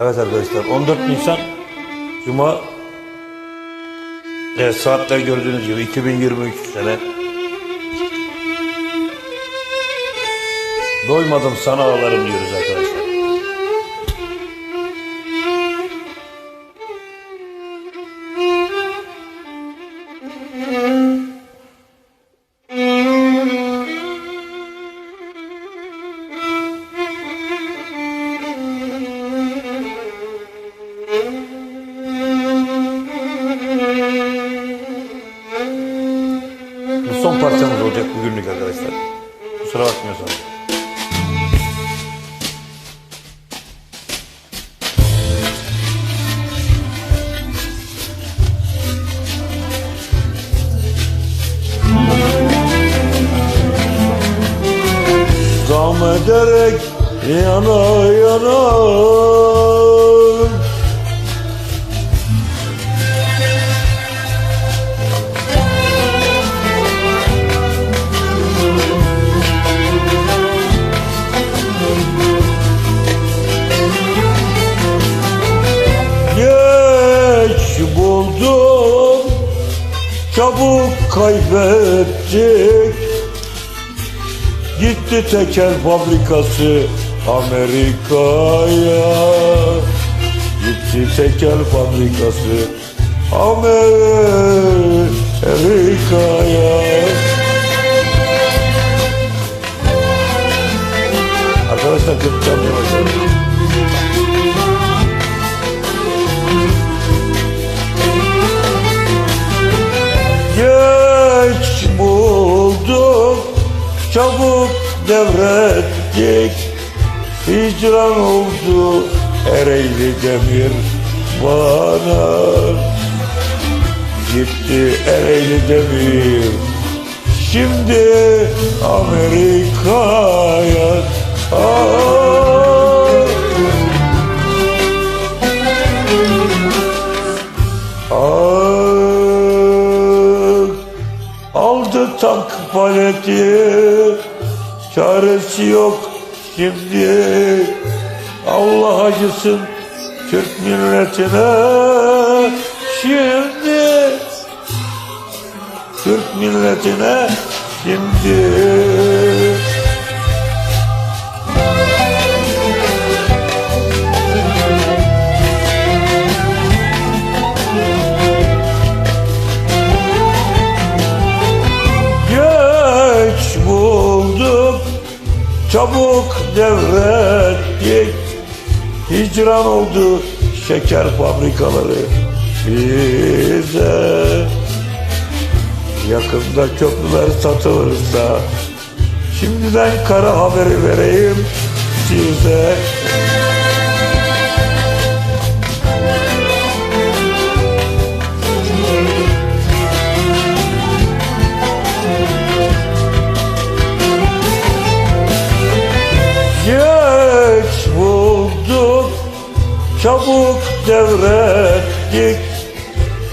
Evet arkadaşlar 14 Nisan Cuma Evet saatler gördüğünüz gibi 2023 sene Doymadım sana ağlarım diyoruz arkadaşlar. Bu parçamız olacak bugünlük arkadaşlar. Kusura bakmıyorsanız. Zam ederek yana yana Çabuk kaybettik. Gitti tekel fabrikası Amerika'ya. Gitti tekel fabrikası Amerika'ya. Arkadaşlar kötü çalmaya Çabuk devrettik Hicran oldu Ereğli demir bana. Gitti Ereğli demir. Şimdi Amerika'ya. Ah. Ah, tank paleti Çaresi yok şimdi. Allah acısın Türk milletine. Şimdi Türk milletine Şimdi Çabuk devrettik Hicran oldu şeker fabrikaları. Bize. Yakında köprüler satılırsa Şimdiden kara haberi vereyim size Çabuk devrettik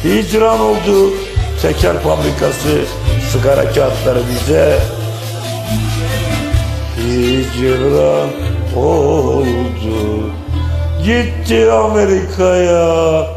Hicran oldu. Teker fabrikası Sigara kağıtları bize. Hicran oldu. Gitti Amerika'ya